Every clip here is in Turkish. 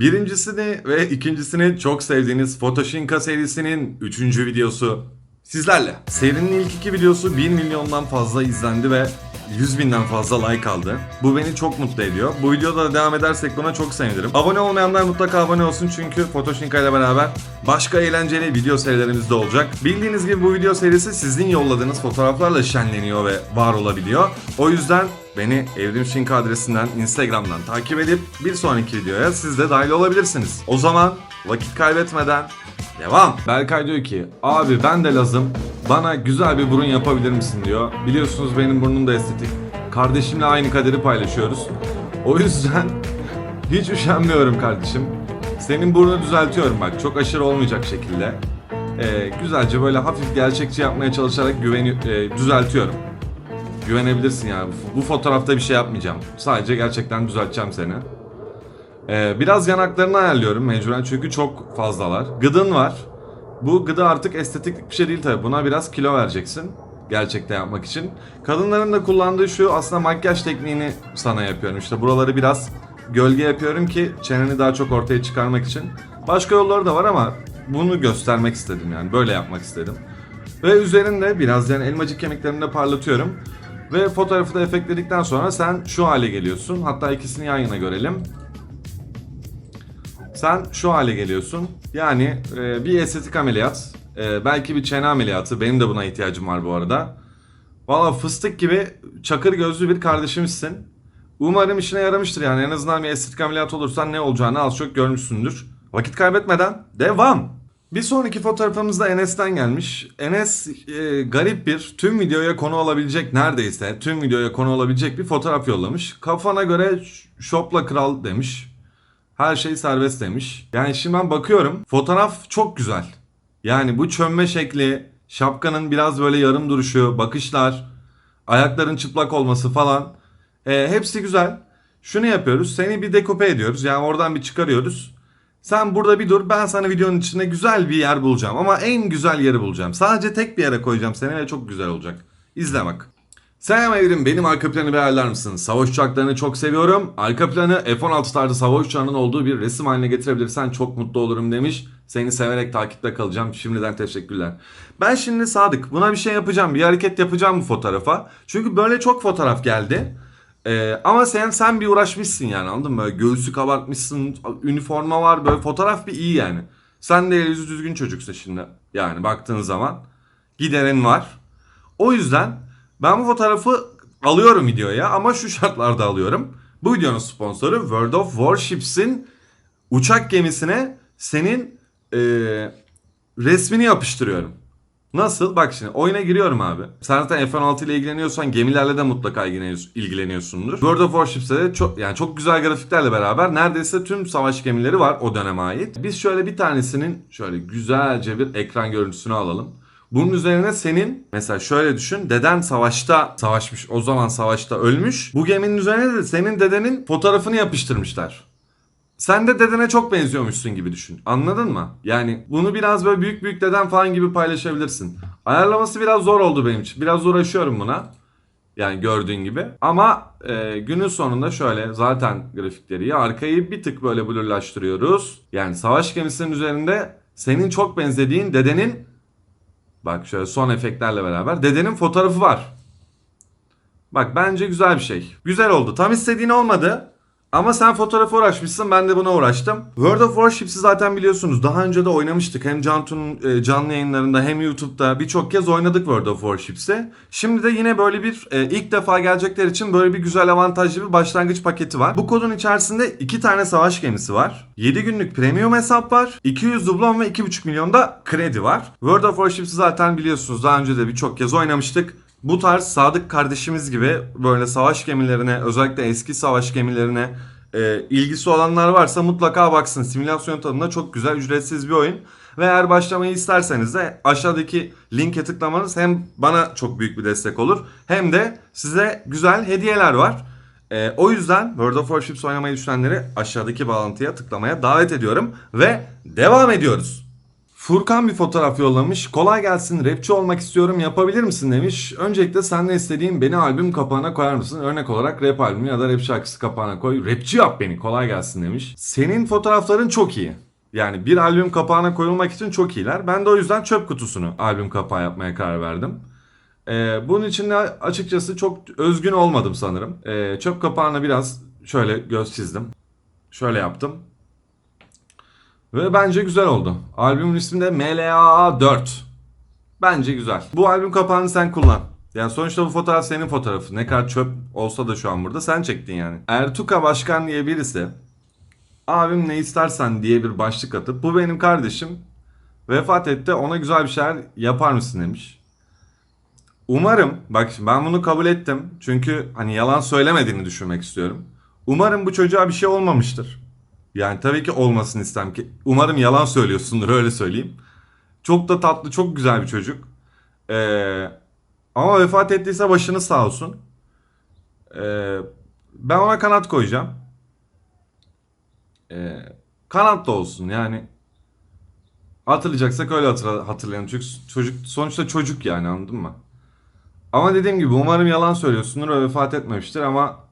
Birincisini ve ikincisini çok sevdiğiniz Photoshinka serisinin 3. videosu sizlerle. Serinin ilk iki videosu 1 milyondan fazla izlendi ve 100 binden fazla like aldı. Bu beni çok mutlu ediyor. Bu videoda da devam edersek buna çok sevinirim. Abone olmayanlar mutlaka abone olsun çünkü Photoshinka ile beraber başka eğlenceli video serilerimiz de olacak. Bildiğiniz gibi bu video serisi sizin yolladığınız fotoğraflarla şenleniyor ve var olabiliyor. O yüzden Beni Evrim Şinka adresinden Instagram'dan takip edip bir sonraki videoya siz de dahil olabilirsiniz. O zaman vakit kaybetmeden devam. Berkay diyor ki abi ben de lazım bana güzel bir burun yapabilir misin diyor. Biliyorsunuz benim burnum da estetik. Kardeşimle aynı kaderi paylaşıyoruz. O yüzden hiç üşenmiyorum kardeşim. Senin burnunu düzeltiyorum bak çok aşırı olmayacak şekilde. Ee, güzelce böyle hafif gerçekçi yapmaya çalışarak güveni e, düzeltiyorum güvenebilirsin yani. Bu fotoğrafta bir şey yapmayacağım. Sadece gerçekten düzelteceğim seni. Ee, biraz yanaklarını ayarlıyorum mecburen çünkü çok fazlalar. Gıdın var. Bu gıdı artık estetiklik bir şey değil tabi. Buna biraz kilo vereceksin. Gerçekten yapmak için. Kadınların da kullandığı şu aslında makyaj tekniğini sana yapıyorum. İşte buraları biraz gölge yapıyorum ki çeneni daha çok ortaya çıkarmak için. Başka yolları da var ama bunu göstermek istedim yani. Böyle yapmak istedim. Ve üzerinde biraz yani elmacık kemiklerini de parlatıyorum. Ve fotoğrafı da efektledikten sonra sen şu hale geliyorsun. Hatta ikisini yan yana görelim. Sen şu hale geliyorsun. Yani e, bir estetik ameliyat. e, belki bir çene ameliyatı. Benim de buna ihtiyacım var bu arada. Valla fıstık gibi çakır gözlü bir kardeşimizsin. Umarım işine yaramıştır yani. En azından bir estetik ameliyat olursan ne olacağını az çok görmüşsündür. Vakit kaybetmeden devam. Bir sonraki fotoğrafımız da Enes'ten gelmiş. Enes e, garip bir tüm videoya konu olabilecek neredeyse tüm videoya konu olabilecek bir fotoğraf yollamış. Kafana göre şopla kral demiş. Her şey serbest demiş. Yani şimdi ben bakıyorum fotoğraf çok güzel. Yani bu çömme şekli, şapkanın biraz böyle yarım duruşu, bakışlar, ayakların çıplak olması falan. E, hepsi güzel. Şunu yapıyoruz. Seni bir dekope ediyoruz. Yani oradan bir çıkarıyoruz. Sen burada bir dur. Ben sana videonun içinde güzel bir yer bulacağım. Ama en güzel yeri bulacağım. Sadece tek bir yere koyacağım seni ve çok güzel olacak. İzle bak. Selam Evrim, benim arka planı ayarlar mısın? Savaş uçaklarını çok seviyorum. Arka planı F-16 tarzı savaş uçağının olduğu bir resim haline getirebilirsen çok mutlu olurum demiş. Seni severek takipte kalacağım. Şimdiden teşekkürler. Ben şimdi Sadık buna bir şey yapacağım. Bir hareket yapacağım bu fotoğrafa. Çünkü böyle çok fotoğraf geldi. Ee, ama sen sen bir uğraşmışsın yani anladın mı? Böyle göğsü kabartmışsın, üniforma var böyle fotoğraf bir iyi yani. Sen de yüzü düzgün çocuksun şimdi. Yani baktığın zaman giderin var. O yüzden ben bu fotoğrafı alıyorum videoya ama şu şartlarda alıyorum. Bu videonun sponsoru World of Warships'in uçak gemisine senin eee, resmini yapıştırıyorum. Nasıl? Bak şimdi oyuna giriyorum abi. Sen zaten F-16 ile ilgileniyorsan gemilerle de mutlaka ilgileniyorsun- ilgileniyorsundur. World of Warships'te de çok yani çok güzel grafiklerle beraber neredeyse tüm savaş gemileri var o döneme ait. Biz şöyle bir tanesinin şöyle güzelce bir ekran görüntüsünü alalım. Bunun üzerine senin mesela şöyle düşün deden savaşta savaşmış o zaman savaşta ölmüş. Bu geminin üzerine de senin dedenin fotoğrafını yapıştırmışlar. Sen de dedene çok benziyormuşsun gibi düşün. Anladın mı? Yani bunu biraz böyle büyük büyük deden falan gibi paylaşabilirsin. Ayarlaması biraz zor oldu benim için. Biraz uğraşıyorum buna. Yani gördüğün gibi. Ama e, günün sonunda şöyle zaten grafikleri iyi. Arkayı bir tık böyle blurlaştırıyoruz. Yani savaş gemisinin üzerinde senin çok benzediğin dedenin bak şöyle son efektlerle beraber dedenin fotoğrafı var. Bak bence güzel bir şey. Güzel oldu. Tam istediğin olmadı. Ama sen fotoğrafa uğraşmışsın ben de buna uğraştım. World of Warships'i zaten biliyorsunuz. Daha önce de oynamıştık. Hem Cantu'nun e, canlı yayınlarında hem YouTube'da birçok kez oynadık World of Warships'i. Şimdi de yine böyle bir e, ilk defa gelecekler için böyle bir güzel avantajlı bir başlangıç paketi var. Bu kodun içerisinde iki tane savaş gemisi var. 7 günlük premium hesap var. 200 dublon ve 2,5 milyon da kredi var. World of Warships'i zaten biliyorsunuz. Daha önce de birçok kez oynamıştık. Bu tarz sadık kardeşimiz gibi böyle savaş gemilerine özellikle eski savaş gemilerine e, ilgisi olanlar varsa mutlaka baksın. Simülasyon tadında çok güzel ücretsiz bir oyun. Ve eğer başlamayı isterseniz de aşağıdaki linke tıklamanız hem bana çok büyük bir destek olur hem de size güzel hediyeler var. E, o yüzden World of Warships oynamayı düşünenleri aşağıdaki bağlantıya tıklamaya davet ediyorum ve devam ediyoruz. Furkan bir fotoğraf yollamış. Kolay gelsin rapçi olmak istiyorum yapabilir misin demiş. Öncelikle senden istediğim beni albüm kapağına koyar mısın? Örnek olarak rap albümü ya da rap şarkısı kapağına koy. Rapçi yap beni kolay gelsin demiş. Senin fotoğrafların çok iyi. Yani bir albüm kapağına koyulmak için çok iyiler. Ben de o yüzden çöp kutusunu albüm kapağı yapmaya karar verdim. Ee, bunun için de açıkçası çok özgün olmadım sanırım. Ee, çöp kapağına biraz şöyle göz çizdim. Şöyle yaptım. Ve bence güzel oldu. Albümün ismi de MLA 4. Bence güzel. Bu albüm kapağını sen kullan. Yani sonuçta bu fotoğraf senin fotoğrafı. Ne kadar çöp olsa da şu an burada sen çektin yani. Ertuka Başkan diye birisi abim ne istersen diye bir başlık atıp bu benim kardeşim vefat etti ona güzel bir şeyler yapar mısın demiş. Umarım bak şimdi ben bunu kabul ettim. Çünkü hani yalan söylemediğini düşünmek istiyorum. Umarım bu çocuğa bir şey olmamıştır. Yani tabii ki olmasını istem ki. Umarım yalan söylüyorsundur öyle söyleyeyim. Çok da tatlı, çok güzel bir çocuk. Ee, ama vefat ettiyse başınız sağ olsun. Ee, ben ona kanat koyacağım. Ee, kanat da olsun yani. Hatırlayacaksak öyle hatırla, hatırlayalım. Çünkü çocuk sonuçta çocuk yani anladın mı? Ama dediğim gibi umarım yalan söylüyorsundur ve vefat etmemiştir ama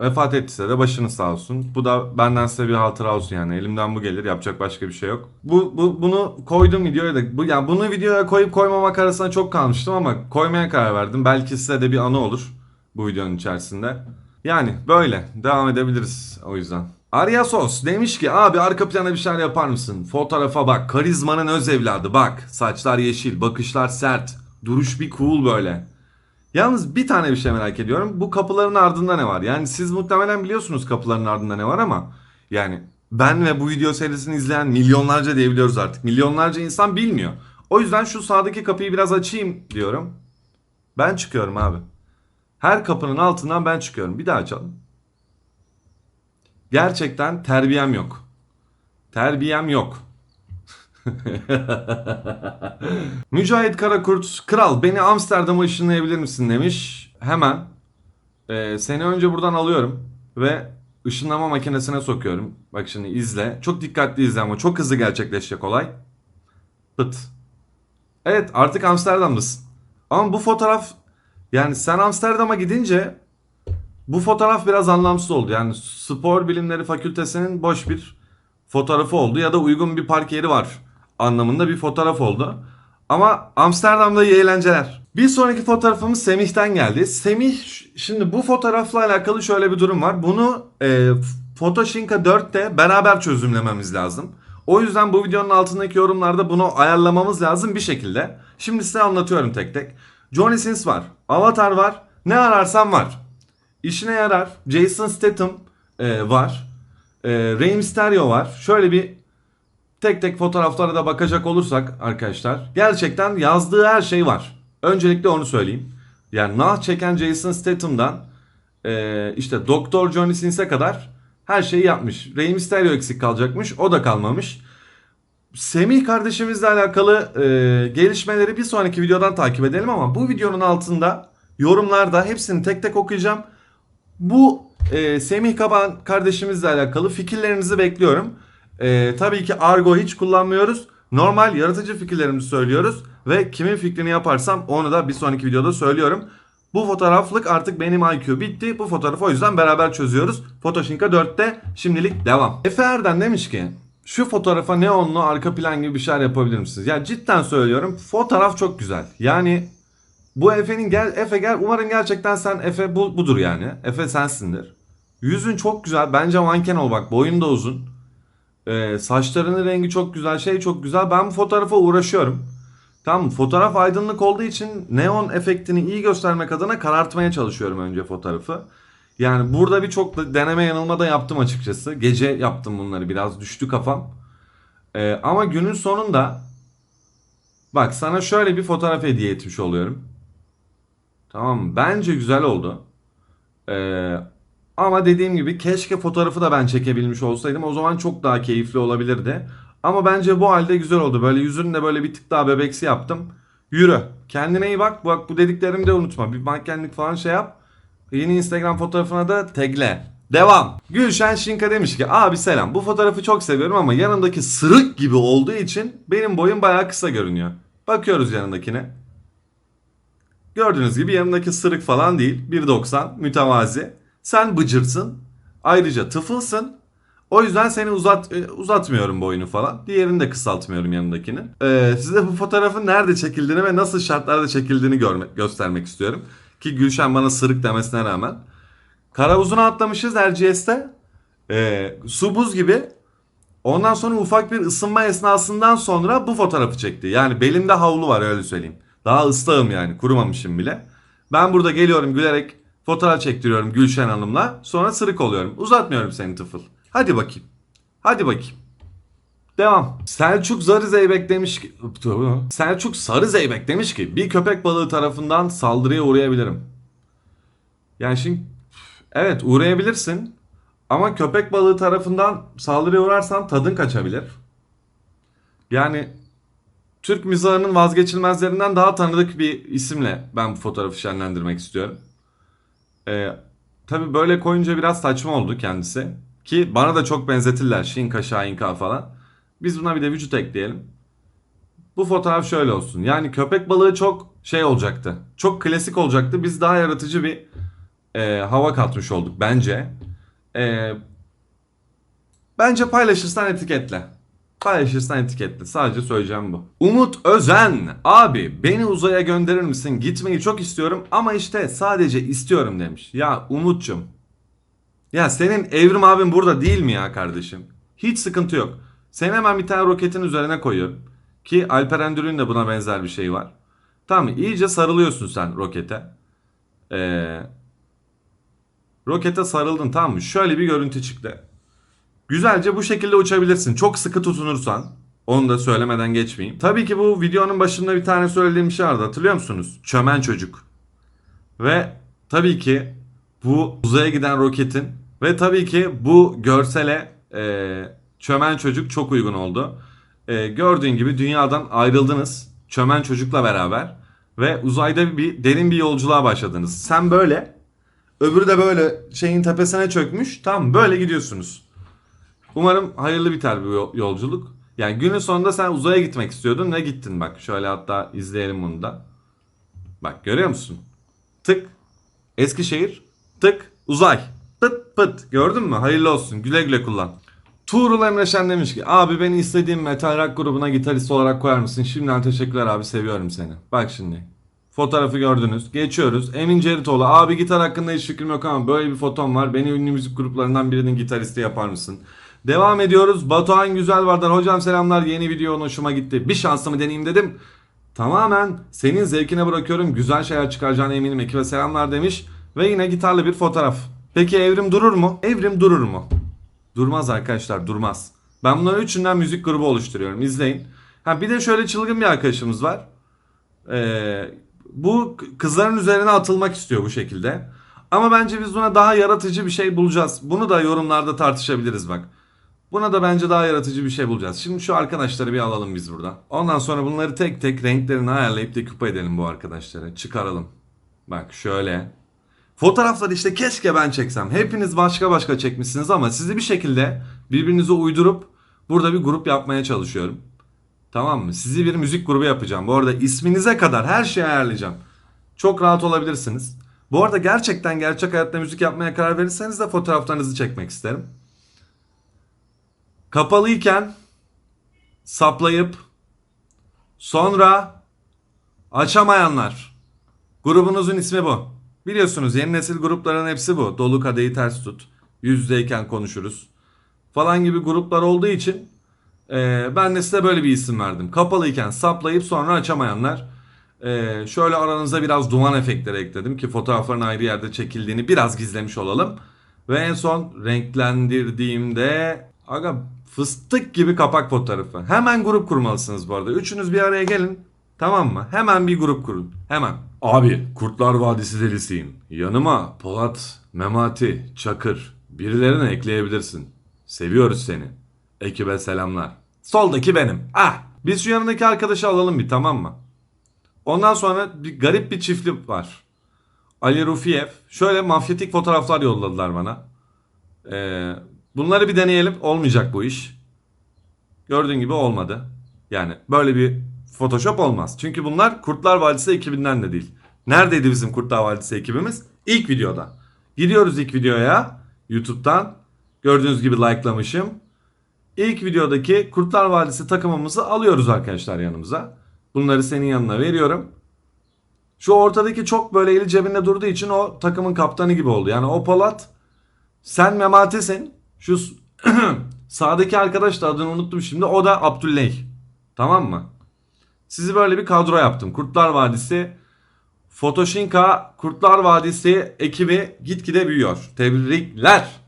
Vefat ettiyse de başınız sağ olsun. Bu da benden size bir hatıra olsun yani. Elimden bu gelir. Yapacak başka bir şey yok. Bu, bu bunu koydum videoya da bu yani bunu videoya koyup koymamak arasında çok kalmıştım ama koymaya karar verdim. Belki size de bir anı olur bu videonun içerisinde. Yani böyle devam edebiliriz o yüzden. Arya Sos demiş ki abi arka plana bir şeyler yapar mısın? Fotoğrafa bak karizmanın öz evladı bak. Saçlar yeşil bakışlar sert. Duruş bir cool böyle. Yalnız bir tane bir şey merak ediyorum. Bu kapıların ardında ne var? Yani siz muhtemelen biliyorsunuz kapıların ardında ne var ama yani ben ve bu video serisini izleyen milyonlarca diyebiliyoruz artık. Milyonlarca insan bilmiyor. O yüzden şu sağdaki kapıyı biraz açayım diyorum. Ben çıkıyorum abi. Her kapının altından ben çıkıyorum. Bir daha açalım. Gerçekten terbiyem yok. Terbiyem yok. Mücahit Karakurt, kral beni Amsterdam'a ışınlayabilir misin demiş. Hemen e, seni önce buradan alıyorum ve ışınlama makinesine sokuyorum. Bak şimdi izle. Çok dikkatli izle ama çok hızlı gerçekleşecek olay. Pıt. Evet artık Amsterdam'dasın. Ama bu fotoğraf yani sen Amsterdam'a gidince bu fotoğraf biraz anlamsız oldu. Yani spor bilimleri fakültesinin boş bir fotoğrafı oldu ya da uygun bir park yeri var anlamında bir fotoğraf oldu. Ama Amsterdam'da iyi eğlenceler. Bir sonraki fotoğrafımız Semih'ten geldi. Semih şimdi bu fotoğrafla alakalı şöyle bir durum var. Bunu e, Photoshinka 4'te beraber çözümlememiz lazım. O yüzden bu videonun altındaki yorumlarda bunu ayarlamamız lazım bir şekilde. Şimdi size anlatıyorum tek tek. Johnny Sins var. Avatar var. Ne ararsan var. İşine yarar. Jason Statham e, var. E, Rey Mysterio var. Şöyle bir tek tek fotoğraflara da bakacak olursak arkadaşlar gerçekten yazdığı her şey var. Öncelikle onu söyleyeyim. Yani nah çeken Jason Statham'dan e, işte Doktor Johnny Sins'e kadar her şeyi yapmış. Rey Mysterio eksik kalacakmış. O da kalmamış. Semih kardeşimizle alakalı e, gelişmeleri bir sonraki videodan takip edelim ama bu videonun altında yorumlarda hepsini tek tek okuyacağım. Bu e, Semih Kaban kardeşimizle alakalı fikirlerinizi bekliyorum. Ee, tabii ki argo hiç kullanmıyoruz. Normal yaratıcı fikirlerimizi söylüyoruz. Ve kimin fikrini yaparsam onu da bir sonraki videoda söylüyorum. Bu fotoğraflık artık benim IQ bitti. Bu fotoğrafı o yüzden beraber çözüyoruz. Photoshinka 4'te şimdilik devam. Efe Erden demiş ki şu fotoğrafa neonlu arka plan gibi bir şeyler yapabilir misiniz? Ya cidden söylüyorum fotoğraf çok güzel. Yani bu Efe'nin gel Efe gel umarım gerçekten sen Efe bu, budur yani. Efe sensindir. Yüzün çok güzel. Bence manken ol bak. Boyun da uzun. Ee, saçlarının rengi çok güzel, şey çok güzel. Ben bu fotoğrafa uğraşıyorum. Tamam? Fotoğraf aydınlık olduğu için neon efektini iyi göstermek adına karartmaya çalışıyorum önce fotoğrafı. Yani burada birçok deneme yanılma da yaptım açıkçası. Gece yaptım bunları biraz düştü kafam. Ee, ama günün sonunda bak sana şöyle bir fotoğraf hediye etmiş oluyorum. Tamam? Bence güzel oldu. Ee, ama dediğim gibi keşke fotoğrafı da ben çekebilmiş olsaydım. O zaman çok daha keyifli olabilirdi. Ama bence bu halde güzel oldu. Böyle yüzünü de böyle bir tık daha bebeksi yaptım. Yürü. Kendine iyi bak. Bak bu dediklerimi de unutma. Bir mankenlik falan şey yap. Yeni Instagram fotoğrafına da tagle. Devam. Gülşen Şinka demiş ki abi selam bu fotoğrafı çok seviyorum ama yanındaki sırık gibi olduğu için benim boyum bayağı kısa görünüyor. Bakıyoruz yanındakine. Gördüğünüz gibi yanındaki sırık falan değil. 1.90 mütevazi. Sen bıcırsın. Ayrıca tıfılsın. O yüzden seni uzat e, uzatmıyorum boyunu falan. Diğerini de kısaltmıyorum yanındakinin. Ee, size bu fotoğrafın nerede çekildiğini ve nasıl şartlarda çekildiğini görmek, göstermek istiyorum. Ki Gülşen bana sırık demesine rağmen. Karavuzuna atlamışız RGS'te. Ee, su buz gibi. Ondan sonra ufak bir ısınma esnasından sonra bu fotoğrafı çekti. Yani belimde havlu var öyle söyleyeyim. Daha ıslahım yani kurumamışım bile. Ben burada geliyorum gülerek fotoğraf çektiriyorum Gülşen Hanım'la. Sonra sırık oluyorum. Uzatmıyorum seni tıfıl. Hadi bakayım. Hadi bakayım. Devam. Selçuk Sarı Zeybek demiş ki... Selçuk Sarı Zeybek demiş ki bir köpek balığı tarafından saldırıya uğrayabilirim. Yani şimdi evet uğrayabilirsin. Ama köpek balığı tarafından saldırıya uğrarsan tadın kaçabilir. Yani Türk mizahının vazgeçilmezlerinden daha tanıdık bir isimle ben bu fotoğrafı şenlendirmek istiyorum. Ee, Tabi böyle koyunca biraz saçma oldu kendisi. Ki bana da çok benzetirler. Şinka, Şahinka falan. Biz buna bir de vücut ekleyelim. Bu fotoğraf şöyle olsun. Yani köpek balığı çok şey olacaktı. Çok klasik olacaktı. Biz daha yaratıcı bir e, hava katmış olduk bence. E, bence paylaşırsan etiketle. Paylaşırsan etiketle. Sadece söyleyeceğim bu. Umut Özen. Abi beni uzaya gönderir misin? Gitmeyi çok istiyorum ama işte sadece istiyorum demiş. Ya Umut'cum. Ya senin Evrim abin burada değil mi ya kardeşim? Hiç sıkıntı yok. Seni hemen bir tane roketin üzerine koyuyorum. Ki Alperen Dürü'nün de buna benzer bir şey var. Tamam? İyice sarılıyorsun sen rokete. Ee, rokete sarıldın tamam mı? Şöyle bir görüntü çıktı. Güzelce bu şekilde uçabilirsin. Çok sıkı tutunursan. Onu da söylemeden geçmeyeyim. Tabii ki bu videonun başında bir tane söylediğim şey vardı. Hatırlıyor musunuz? Çömen çocuk. Ve tabii ki bu uzaya giden roketin ve tabii ki bu görsele e, çömen çocuk çok uygun oldu. E, gördüğün gibi dünyadan ayrıldınız. Çömen çocukla beraber. Ve uzayda bir derin bir yolculuğa başladınız. Sen böyle. Öbürü de böyle şeyin tepesine çökmüş. Tamam böyle gidiyorsunuz. Umarım hayırlı biter bu yol- yolculuk. Yani günün sonunda sen uzaya gitmek istiyordun ve gittin bak. Şöyle hatta izleyelim bunu da. Bak görüyor musun? Tık. Eskişehir. Tık. Uzay. Pıt pıt. Gördün mü? Hayırlı olsun. Güle güle kullan. Tuğrul Emre Şen demiş ki abi beni istediğim metal rock grubuna gitarist olarak koyar mısın? Şimdiden teşekkürler abi seviyorum seni. Bak şimdi. Fotoğrafı gördünüz. Geçiyoruz. Emin Ceritoğlu. Abi gitar hakkında hiç fikrim yok ama böyle bir fotom var. Beni ünlü müzik gruplarından birinin gitaristi yapar mısın? Devam ediyoruz. Batuhan Güzel Vardar. Hocam selamlar. Yeni video hoşuma gitti. Bir şansımı deneyeyim dedim. Tamamen senin zevkine bırakıyorum. Güzel şeyler çıkaracağına eminim. Ekibe selamlar demiş. Ve yine gitarlı bir fotoğraf. Peki Evrim durur mu? Evrim durur mu? Durmaz arkadaşlar durmaz. Ben bunların üçünden müzik grubu oluşturuyorum. İzleyin. Ha bir de şöyle çılgın bir arkadaşımız var. Ee, bu kızların üzerine atılmak istiyor bu şekilde. Ama bence biz buna daha yaratıcı bir şey bulacağız. Bunu da yorumlarda tartışabiliriz bak. Buna da bence daha yaratıcı bir şey bulacağız. Şimdi şu arkadaşları bir alalım biz buradan. Ondan sonra bunları tek tek renklerini ayarlayıp deküpe edelim bu arkadaşları. Çıkaralım. Bak şöyle. Fotoğrafları işte keşke ben çeksem. Hepiniz başka başka çekmişsiniz ama sizi bir şekilde birbirinize uydurup burada bir grup yapmaya çalışıyorum. Tamam mı? Sizi bir müzik grubu yapacağım. Bu arada isminize kadar her şeyi ayarlayacağım. Çok rahat olabilirsiniz. Bu arada gerçekten gerçek hayatta müzik yapmaya karar verirseniz de fotoğraflarınızı çekmek isterim. Kapalıyken saplayıp sonra açamayanlar. Grubunuzun ismi bu. Biliyorsunuz yeni nesil grupların hepsi bu. Dolu kadehi ters tut. Yüzdeyken konuşuruz. Falan gibi gruplar olduğu için ee, ben de size böyle bir isim verdim. Kapalıyken saplayıp sonra açamayanlar. Ee, şöyle aranıza biraz duman efektleri ekledim ki fotoğrafların ayrı yerde çekildiğini biraz gizlemiş olalım. Ve en son renklendirdiğimde aga fıstık gibi kapak fotoğrafı. Hemen grup kurmalısınız bu arada. Üçünüz bir araya gelin. Tamam mı? Hemen bir grup kurun. Hemen. Abi Kurtlar Vadisi delisiyim. Yanıma Polat, Memati, Çakır birilerini ekleyebilirsin. Seviyoruz seni. Ekibe selamlar. Soldaki benim. Ah! Biz şu yanındaki arkadaşı alalım bir tamam mı? Ondan sonra bir garip bir çiftlik var. Ali Rufiyev. Şöyle mafyatik fotoğraflar yolladılar bana. Ee, bunları bir deneyelim. Olmayacak bu iş. Gördüğün gibi olmadı. Yani böyle bir Photoshop olmaz. Çünkü bunlar Kurtlar Vadisi ekibinden de değil. Neredeydi bizim Kurtlar Vadisi ekibimiz? İlk videoda. Gidiyoruz ilk videoya YouTube'dan. Gördüğünüz gibi likelamışım. İlk videodaki Kurtlar Vadisi takımımızı alıyoruz arkadaşlar yanımıza. Bunları senin yanına veriyorum. Şu ortadaki çok böyle eli cebinde durduğu için o takımın kaptanı gibi oldu. Yani o Polat sen Memati'sin. Şu sağdaki arkadaş da adını unuttum şimdi. O da Abdülley. Tamam mı? Sizi böyle bir kadro yaptım. Kurtlar Vadisi Fotoşinka Kurtlar Vadisi ekibi gitgide büyüyor. Tebrikler.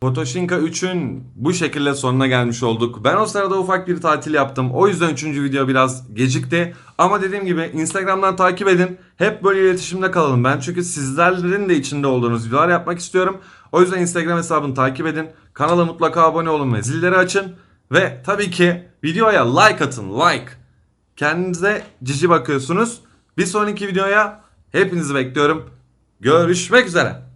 Fotoşinka 3'ün bu şekilde sonuna gelmiş olduk. Ben o sırada ufak bir tatil yaptım. O yüzden 3. video biraz gecikti. Ama dediğim gibi Instagram'dan takip edin. Hep böyle iletişimde kalalım. Ben çünkü sizlerin de içinde olduğunuz videolar yapmak istiyorum. O yüzden Instagram hesabını takip edin. Kanala mutlaka abone olun ve zilleri açın. Ve tabii ki videoya like atın. Like. Kendinize cici bakıyorsunuz. Bir sonraki videoya hepinizi bekliyorum. Görüşmek üzere.